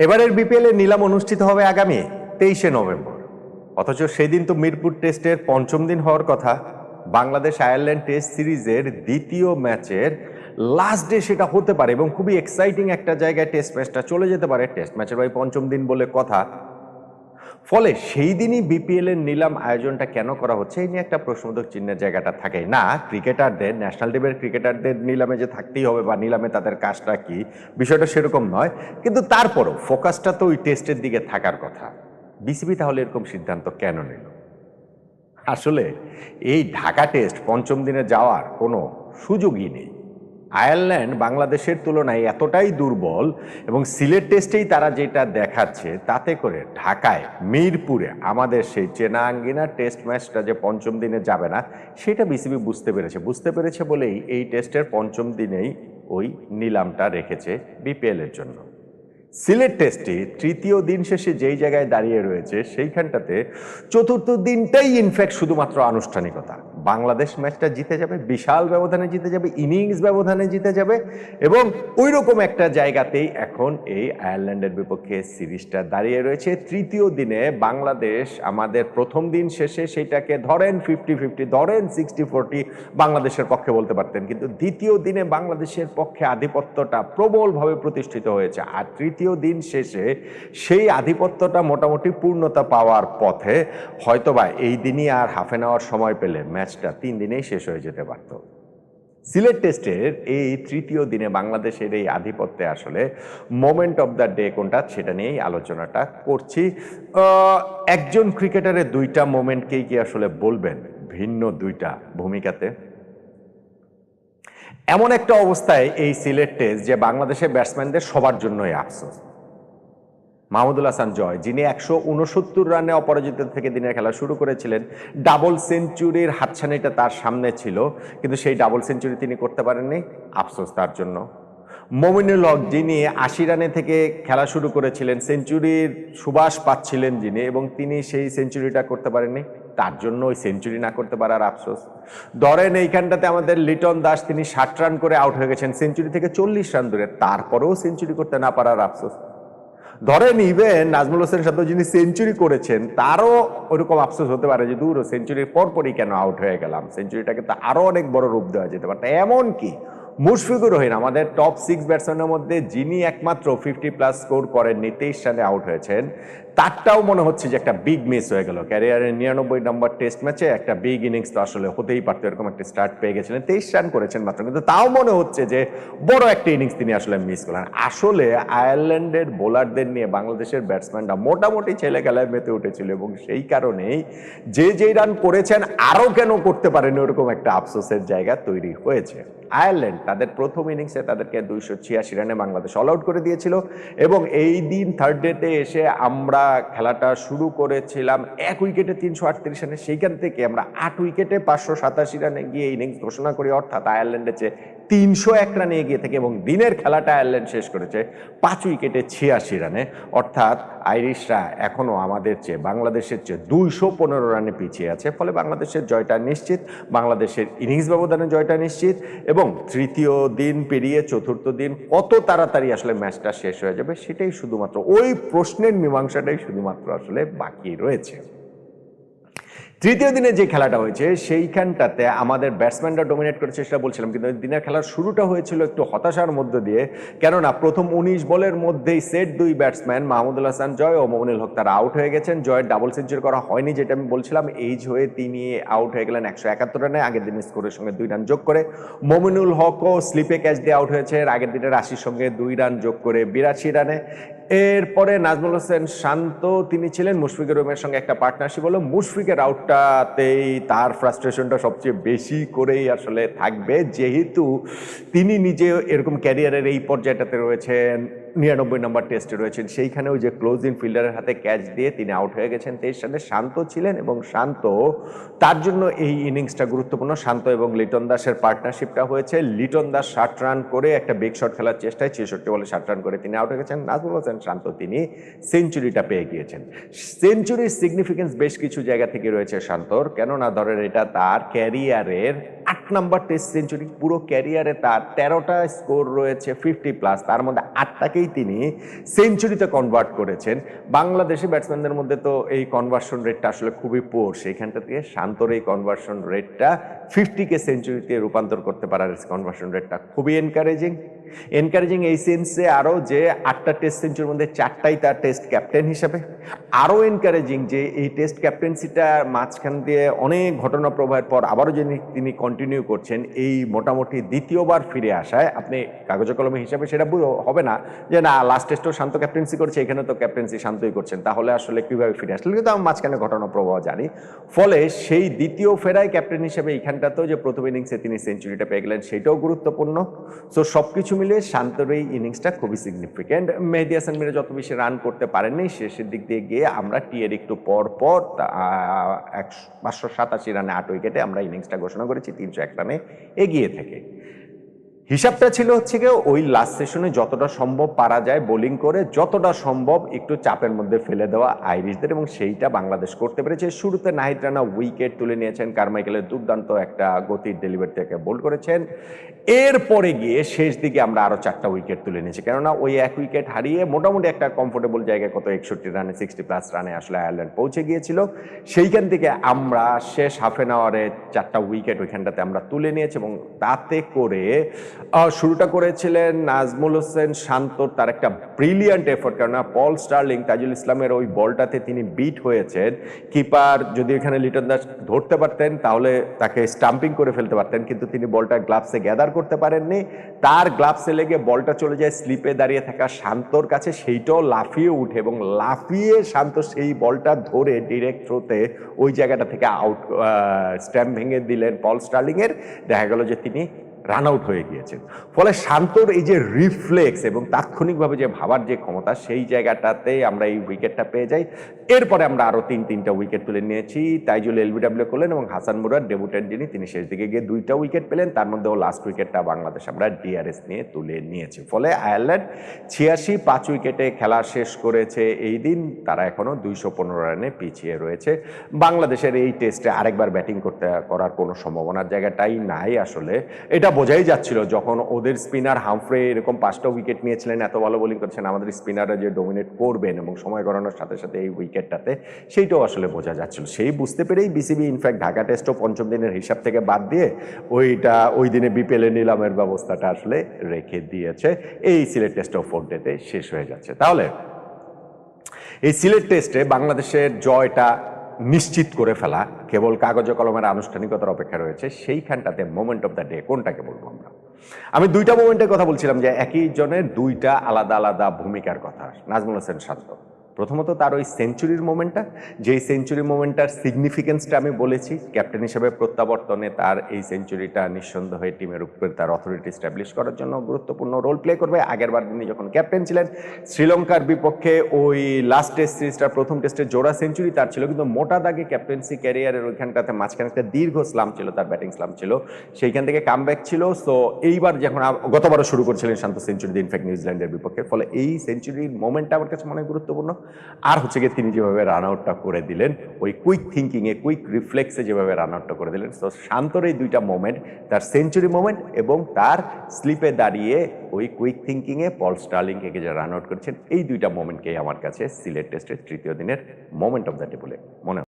এবারের বিপিএল এর নিলাম অনুষ্ঠিত হবে আগামী তেইশে নভেম্বর। অথচ সেদিন তো মিরপুর টেস্টের পঞ্চম দিন হওয়ার কথা। বাংলাদেশ আয়ারল্যান্ড টেস্ট সিরিজের দ্বিতীয় ম্যাচের লাস্ট ডে সেটা হতে পারে এবং খুবই এক্সাইটিং একটা জায়গায় টেস্ট ম্যাচটা চলে যেতে পারে। টেস্ট ম্যাচের ভাই পঞ্চম দিন বলে কথা। ফলে সেই দিনই বিপিএল এর নিলাম আয়োজনটা কেন করা হচ্ছে, এই নিয়ে একটা প্রশ্নবোধক চিহ্নের জায়গাটা থাকে। না, ক্রিকেটারদের, ন্যাশনাল টিমের ক্রিকেটারদের নিলামে যে থাকতেই হবে বা নিলামে তাদের কাজটা কি, বিষয়টা সেরকম নয়। কিন্তু তারপরও ফোকাসটা তো ওই টেস্টের দিকে থাকার কথা। বিসিবি তাহলে এরকম সিদ্ধান্ত কেন নিল? আসলে এই ঢাকা টেস্ট পঞ্চম দিনে যাওয়ার কোনো সুযোগই নেই। আয়ারল্যান্ড বাংলাদেশের তুলনায় এতটাই দুর্বল এবং সিলেট টেস্টেই তারা যেটা দেখাচ্ছে তাতে করে ঢাকায়, মিরপুরে আমাদের সেই চেনা আঙ্গিনা টেস্ট ম্যাচটা যে পঞ্চম দিনে যাবে না, সেটা বিসিবি বুঝতে পেরেছে। বুঝতে পেরেছে বলেই এই টেস্টের পঞ্চম দিনেই ওই নিলামটা রেখেছে বিপিএলের জন্য। সিলেট টেস্টে তৃতীয় দিন শেষে যেই জায়গায় দাঁড়িয়ে রয়েছে, সেইখানটাতে চতুর্থ দিনটাই ইনফ্যাক্ট শুধুমাত্র আনুষ্ঠানিকতা। বাংলাদেশ ম্যাচটা জিতে যাবে, বিশাল ব্যবধানে জিতে যাবে ইনিংস ব্যবধানে জিতে যাবে এবং ওই রকম একটা জায়গাতেই এখন এই আয়ারল্যান্ডের বিপক্ষে সিরিজটা দাঁড়িয়ে রয়েছে। তৃতীয় দিনে বাংলাদেশ আমাদের প্রথম দিন শেষে সেইটাকে ধরেন ফিফটি ফিফটি ধরেন সিক্সটি ফোরটি বাংলাদেশের পক্ষে বলতে পারতেন। কিন্তু দ্বিতীয় দিনে বাংলাদেশের পক্ষে আধিপত্যটা প্রবলভাবে প্রতিষ্ঠিত হয়েছে। আর তৃতীয় দিন শেষে সেই আধিপত্যটা মোটামুটি পূর্ণতা পাওয়ার পথে হয়তোবা এই দিনই আর হাফ এন আওয়ার সময় পেলে ম্যাচটা তিন দিনেই শেষ হয়ে যেতে পারত। সিলেট টেস্টের এই তৃতীয় দিনে বাংলাদেশের এই আধিপত্যে আসলে মোমেন্ট অফ দ্য ডে কোনটা সেটা নিয়েই আলোচনাটা করছি। একজন ক্রিকেটারের দুইটা মোমেন্টকেই কি আসলে বলবেন? ভিন্ন দুইটা ভূমিকাতে? এমন একটা অবস্থায় এই সিলেট টেস্ট যে বাংলাদেশের ব্যাটসম্যানদের সবার জন্যই আফসোস। মাহমুদুল হাসান জয়, যিনি একশো উনসত্তর রানে অপরাজিত থেকে দিনের খেলা শুরু করেছিলেন, ডাবল সেঞ্চুরির হাতছানিটা তার সামনে ছিল, কিন্তু সেই ডাবল সেঞ্চুরি তিনি করতে পারেননি, আফসোস তার জন্য। মমিনুল হক, যিনি আশি রানে থেকে খেলা শুরু করেছিলেন, সেঞ্চুরির সুবাস পাচ্ছিলেন যিনি, এবং তিনি সেই সেঞ্চুরিটা করতে পারেননি, তার জন্য ওই সেঞ্চুরি না করতে পারার আফসোস। ধরেন এইখানটাতে আমাদের লিটন দাস, তিনি ষাট রান করে আউট হয়ে গেছেন, সেঞ্চুরি থেকে চল্লিশ রান দূরে, তারপরেও সেঞ্চুরি করতে না পারার আফসোস। ধরেন ইভেন নাজমুল হোসেন সাথে যিনি সেঞ্চুরি করেছেন, তারও ওরকম আফসোস হতে পারে যে, দূর সেঞ্চুরির পরপরই কেন আউট হয়ে গেলাম? সেঞ্চুরিটাকে তো আরও অনেক বড় রূপ দেওয়া যেতে পারে। এমন কি? মুশফিকুর রহিম, আমাদের টপ সিক্স ব্যাটসম্যানের মধ্যে যিনি একমাত্র ফিফটি প্লাস স্কোর করেননি তেইশ রানে আউট হয়েছেন। তারটাও মনে হচ্ছে যে একটা বিগ মিস হয়ে গেল। ক্যারিয়ারের নিরানব্বই নম্বর টেস্ট ম্যাচে একটা বিগ ইনিংস তো আসলে হতেই পারতো, এরকম একটা স্টার্ট পেয়ে গেছিলেন। তেইশ রান করেছেন মাত্র, কিন্তু তাও মনে হচ্ছে যে বড় একটা ইনিংস তিনি আসলে মিস করলেন। আসলে আয়ারল্যান্ডের বোলারদের নিয়ে বাংলাদেশের ব্যাটসম্যানরা মোটামুটি ছেলে খেলায় মেতে উঠেছিল এবং সেই কারণেই যে যেই রান করেছেন, আরও কেন করতে পারেনি ওরকম একটা আফসোসের জায়গা তৈরি হয়েছে। আয়ারল্যান্ড তাদের প্রথম ইনিংসে তাদেরকে দুইশো ছিয়াশি রানে বাংলাদেশ অল আউট করে দিয়েছিল। এবং এই দিন থার্ড ডেতে এসে আমরা খেলাটা শুরু করেছিলাম। এক উইকেটে তিনশো আটত্রিশ রানে। সেইখান থেকে আমরা আট উইকেটে পাঁচশো সাতাশি রানে গিয়ে ইনিংস ঘোষণা করি। অর্থাৎ আয়ারল্যান্ডের চেয়ে তিনশো এক রানে এগিয়ে থেকে এবং দিনের খেলাটা আয়ারল্যান্ড শেষ করেছে পাঁচ উইকেটে ছিয়াশি রানে। অর্থাৎ আইরিশরা এখনও আমাদের চেয়ে বাংলাদেশের চেয়ে দুইশো পনেরো রানে পিছিয়ে আছে। ফলে বাংলাদেশের জয়টা নিশ্চিত, বাংলাদেশের ইনিংস ব্যবধানে জয়টা নিশ্চিত এবং তৃতীয় দিন পেরিয়ে চতুর্থ দিন কত তাড়াতাড়ি আসলে ম্যাচটা শেষ হয়ে যাবে সেটাই শুধুমাত্র, ওই প্রশ্নের মীমাংসাটাই শুধুমাত্র আসলে বাকি রয়েছে। তৃতীয় দিনে যে খেলাটা হয়েছে, সেইখানটাতে আমাদের ব্যাটসম্যানরা ডোমিনেট করেছে সেটা বলছিলাম, কিন্তু দিনের খেলার শুরুটা হয়েছিল একটু হতাশার মধ্য দিয়ে। কেননা প্রথম উনিশ বলের মধ্যেই সেট দুই ব্যাটসম্যান মাহমুদুল হাসান জয় ও মোমিনুল হক তারা আউট হয়ে গেছেন। জয়ের ডাবল সেঞ্চুরি করা হয়নি, যেটা আমি বলছিলাম এইজ হয়ে তিনি আউট হয়ে গেলেন একশো একাত্তর রানে, আগের দিনের স্কোরের সঙ্গে দুই রান যোগ করে। মোমিনুল হকও স্লিপে ক্যাচ দিয়ে আউট হয়েছে আগের দিনের রাশির সঙ্গে দুই রান যোগ করে বিরাশি রানে। এরপরে নাজমুল হোসেন শান্ত, তিনি ছিলেন মুশফিকের রুমের সঙ্গে একটা পার্টনারশিপ হলো। মুশফিকের আউটটাতেই তার ফ্রাস্ট্রেশনটা সবচেয়ে বেশি করেই আসলে থাকবে। যেহেতু তিনি নিজে এরকম ক্যারিয়ারের এই পর্যায়টাতে রয়েছেন নিরানব্বই নম্বর টেস্টে রয়েছেন। সেইখানেও যে ক্লোজ ইন ফিল্ডারের হাতে ক্যাচ দিয়ে তিনি আউট হয়ে গেছেন তেইশ রানে। শান্ত ছিলেন এবং শান্ত, তার জন্য এই ইনিংসটা গুরুত্বপূর্ণ। শান্ত এবং লিটন দাসের পার্টনারশিপটা হয়েছে। লিটন দাস ষাট রান করে একটা বিগ শট খেলার চেষ্টায় ছেষট্টি বলে ষাট রান করে তিনি আউট হয়ে গেছেন। নাজমুল হোসেন শান্ত, তিনি সেঞ্চুরিটা পেয়ে গিয়েছেন। সেঞ্চুরির সিগনিফিকেন্স বেশ কিছু জায়গা থেকে রয়েছে শান্তর। কেননা ধরেন এটা তার ক্যারিয়ারের আট নাম্বার টেস্ট সেঞ্চুরি পুরো ক্যারিয়ারে তার তেরোটা স্কোর রয়েছে ফিফটি প্লাস তার মধ্যে আটটাকেই তিনি সেঞ্চুরিতে কনভার্ট করেছেন। বাংলাদেশি ব্যাটসম্যানদের মধ্যে তো এই কনভার্সন রেটটা আসলে খুবই পোর সেইখানটা থেকে শান্তর এই কনভার্সন রেটটা ফিফটিকে সেঞ্চুরিতে রূপান্তর করতে পারার কনভার্সন রেটটা খুবই এনকারেজিং এনকারেজিং এই সেন্সে আরও যে আটটা টেস্ট সেঞ্চুরির মধ্যে চারটাই তার টেস্ট ক্যাপ্টেন হিসেবে। আরও এনকারেজিং যে এই টেস্ট ক্যাপ্টেন্সিটা মাঝখান দিয়ে অনেক ঘটনা প্রবাহের পর আবারও যিনি, তিনি কন্টিনিউ করছেন, এই মোটামুটি দ্বিতীয়বার ফিরে আসায়, আপনি কাগজে কলমে হিসাবে সেটা হবে না যে না লাস্ট টেস্টেও শান্ত ক্যাপ্টেন্সি করছে, এখানে তো ক্যাপ্টেন্সি শান্তই করছেন, তাহলে আসলে কীভাবে ফিরে আসলেন? কিন্তু আমি মাঝখানে ঘটনা প্রবাহ জানি। ফলে সেই দ্বিতীয় ফেরায় ক্যাপ্টেন হিসেবে এইখানটাতেও যে প্রথম ইনিংসে তিনি সেঞ্চুরিটা পেয়ে গেলেন, সেটাও গুরুত্বপূর্ণ। সো সব কিছু মিলিয়ে শান্তর এই ইনিংসটা খুবই সিগনিফিকেন্ট মেহেদি হাসান মিরা যত বেশি রান করতে পারেননি, শেষের দিক দিয়ে গিয়ে আমরা টিয়ের একটু পর পর একশো, পাঁচশো সাতাশি রানে আট উইকেটে আমরা ইনিংসটা ঘোষণা করেছি, তিনশো এক রানে এগিয়ে থেকে। হিসাবটা ছিল হচ্ছে গিয়ে ওই লাস্ট সেশনে যতটা সম্ভব পারা যায় বোলিং করে, যতটা সম্ভব একটু চাপের মধ্যে ফেলে দেওয়া আইরিশদের এবং সেইটা বাংলাদেশ করতে পেরেছে। শুরুতে নাহিদ রানা উইকেট তুলে নিয়েছেন। কারমাইকেলের দুর্দান্ত একটা গতির ডেলিভারি থেকে বোল করেছেন। এরপরে গিয়ে শেষ দিকে আমরা আরও চারটা উইকেট তুলে নিয়েছি। কেননা ওই এক উইকেট হারিয়ে মোটামুটি একটা কমফোর্টেবল জায়গায় কত একষট্টি রানে সিক্সটি প্লাস রানে আসলে আয়ারল্যান্ড পৌঁছে গিয়েছিল। সেইখান থেকে আমরা শেষ হাফ এন আওয়ারে চারটা উইকেট ওইখানটাতে আমরা তুলে নিয়েছি এবং তাতে করে শুরুটা করেছিলেন নাজমুল হোসেন শান্তর তার একটা ব্রিলিয়ান্ট এফোর্ট কেননা পল স্টার্লিং তাজুল ইসলামের ওই বলটাতে তিনি বিট হয়েছেন। কিপার যদি এখানে লিটন দাস ধরতে পারতেন, তাহলে তাকে স্টাম্পিং করে ফেলতে পারতেন, কিন্তু তিনি বলটা গ্লাভসে গ্যাদার করতে পারেননি। তার গ্লাভসে লেগে বলটা চলে যায় স্লিপে দাঁড়িয়ে থাকা শান্তর কাছে, সেইটাও লাফিয়ে উঠে এবং লাফিয়ে শান্ত সেই বলটা ধরে ডিরেক্ট থ্রোতে ওই জায়গাটা থেকে আউট স্ট্যাম্প ভেঙে দিলেন পল স্টার্লিংয়ের দেখা গেল যে তিনি রান আউট হয়ে গিয়েছেন ফলে শান্তর এই যে রিফ্লেক্স এবং তাৎক্ষণিকভাবে যে ভাবার যে ক্ষমতা, সেই জায়গাটাতে আমরা এই উইকেটটা পেয়ে যাই। এরপরে আমরা আরও তিন, তিনটা উইকেট তুলে নিয়েছি। তাইজুল এলবিডাব্লিউ করলেন এবং হাসান মুরার ডেবুটের যিনি, তিনি শেষ দিকে গিয়ে দুইটা উইকেট পেলেন। তার মধ্যেও লাস্ট উইকেটটা বাংলাদেশ আমরা ডিআরএস নিয়ে তুলে নিয়েছি। ফলে আয়ারল্যান্ড ছিয়াশি পাঁচ উইকেটে খেলা শেষ করেছে এই দিন। তারা এখনও দুইশো পনেরো রানে পিছিয়ে রয়েছে। বাংলাদেশের এই টেস্টে আরেকবার ব্যাটিং করতে, করার কোনো সম্ভাবনার জায়গাটাই নাই আসলে। এটা বোঝাই যাচ্ছিল যখন ওদের স্পিনার হামফ্রে এরকম পাঁচটা উইকেট নিয়েছিলেন, এত ভালো বোলিং করছেন, আমাদের স্পিনাররা যে ডোমিনেট করবেন এবং সময় গড়ানোর সাথে সাথে এই উইকেটটাতে, সেইটাও আসলে বোঝা যাচ্ছিল। সেই বুঝতে পেরেই বিসিবি ইনফ্যাক্ট ঢাকা টেস্টও পঞ্চম দিনের হিসাব থেকে বাদ দিয়ে ওইটা, ওই দিনে বিপিএলে নিলামের ব্যবস্থাটা আসলে রেখে দিয়েছে। এই সিলেট টেস্টও ফোর ডেতে শেষ হয়ে যাচ্ছে। তাহলে, এই সিলেট টেস্টে বাংলাদেশের জয়টা নিশ্চিত করে ফেলা, কেবল কাগজে কলমের আনুষ্ঠানিকতার অপেক্ষা রয়েছে, সেইখানটাতে মোমেন্ট অফ দ্য ডে কোনটাকে বলব আমরা? আমি দুইটা মোমেন্টের কথা বলছিলাম যে একই জনের দুইটা আলাদা আলাদা ভূমিকার কথা, নাজমুল হোসেন শান্ত। প্রথমত তার ওই সেঞ্চুরির মোমেন্টটা, যেই সেঞ্চুরি মোমেন্টটার সিগনিফিকেন্সটা আমি বলেছি ক্যাপ্টেন হিসেবে প্রত্যাবর্তনে তার এই সেঞ্চুরিটা নিঃসন্দেহে টিমের উপরে তার অথরিটি স্ট্যাবলিশ করার জন্য গুরুত্বপূর্ণ রোল প্লে করবে। আগের বার তিনি যখন ক্যাপ্টেন ছিলেন, শ্রীলঙ্কার বিপক্ষে ওই লাস্ট টেস্ট সিরিজটার প্রথম টেস্টে জোড়া সেঞ্চুরি তার ছিল, কিন্তু মোটা দাগে ক্যাপ্টেন্সি ক্যারিয়ারের ওইখানটাতে মাঝখানে একটা দীর্ঘ স্লাম ছিল, তার ব্যাটিং স্লাম ছিল। সেইখান থেকে কামব্যাক ছিল। সো এইবার যখন গতবারও শুরু করছিলেন শান্ত সেঞ্চুরি, ইনফ্যাক্ট নিউজিল্যান্ডের বিপক্ষে। ফলে এই সেঞ্চুরির মোমেন্টটা আমার কাছে মনে গুরুত্বপূর্ণ। আর হচ্ছে গিয়ে তিনি যেভাবে রান আউটটা করে দিলেন, ওই কুইক থিঙ্কিংয়ে কুইক রিফ্লেক্সে যেভাবে রান আউটটা করে দিলেন। তো শান্তর এই দুইটা মোমেন্ট তার সেঞ্চুরি মোমেন্ট এবং তার স্লিপে দাঁড়িয়ে ওই কুইক থিঙ্কিংয়ে পল স্টার্লিংকে যে রান আউট করেছেন। এই দুইটা মোমেন্টকেই আমার কাছে সিলেট টেস্টের তৃতীয় দিনের মোমেন্ট অফ দ্য ডে বলে মনে